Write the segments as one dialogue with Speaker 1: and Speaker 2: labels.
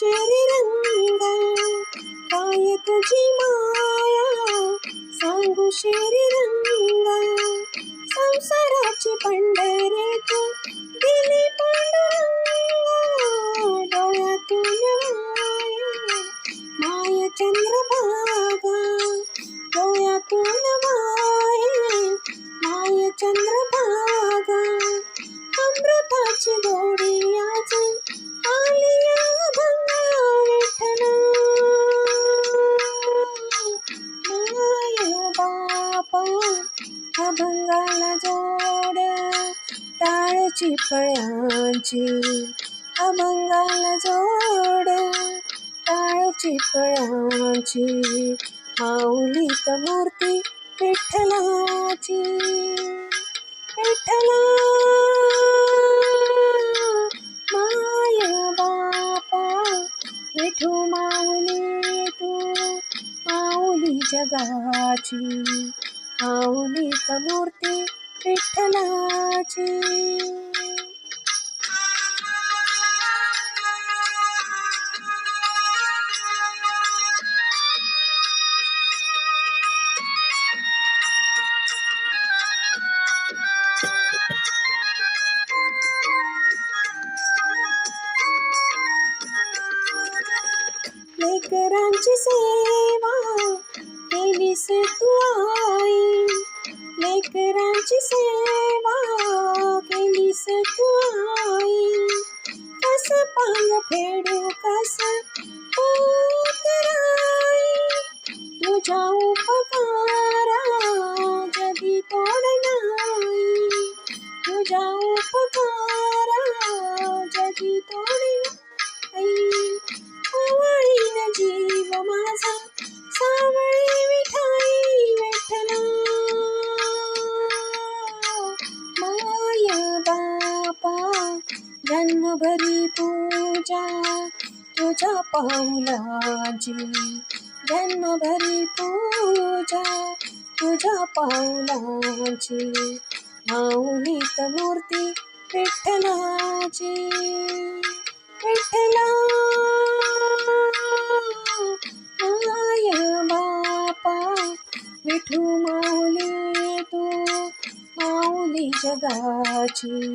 Speaker 1: ശരി अभंगाला जोड टाळची फळ्यांची अभंगाला जोड टाळची फळ्यांची माऊलीत मूर्ती विठ्ठलाची. विठ्ठला माया बापा विठू माऊली तू माऊली जगाची. माऊली समूर्ती विठ्ठलाची. लेकरांची सेवा केलीस ખેડૂ કસ जन्मभरी पूजा तुझ्या पाऊलाची जन्मभरी पूजा तुझ्या पाऊलाची माऊलीत मूर्ती विठ्ठलाची. विठ्ठला माय बापा विठू माऊली तू माऊली जगाची.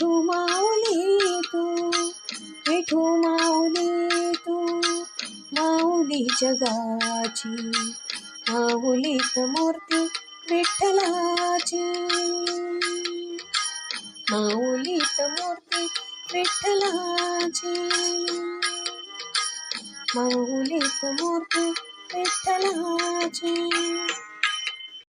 Speaker 1: विठू माऊली तू विठू माऊली तू माऊली जगाची माऊलीत मूर्ती विठ्ठलाची. माऊलीत मूर्ती विठ्ठलाची माऊलीत मूर्ती विठ्ठलाची.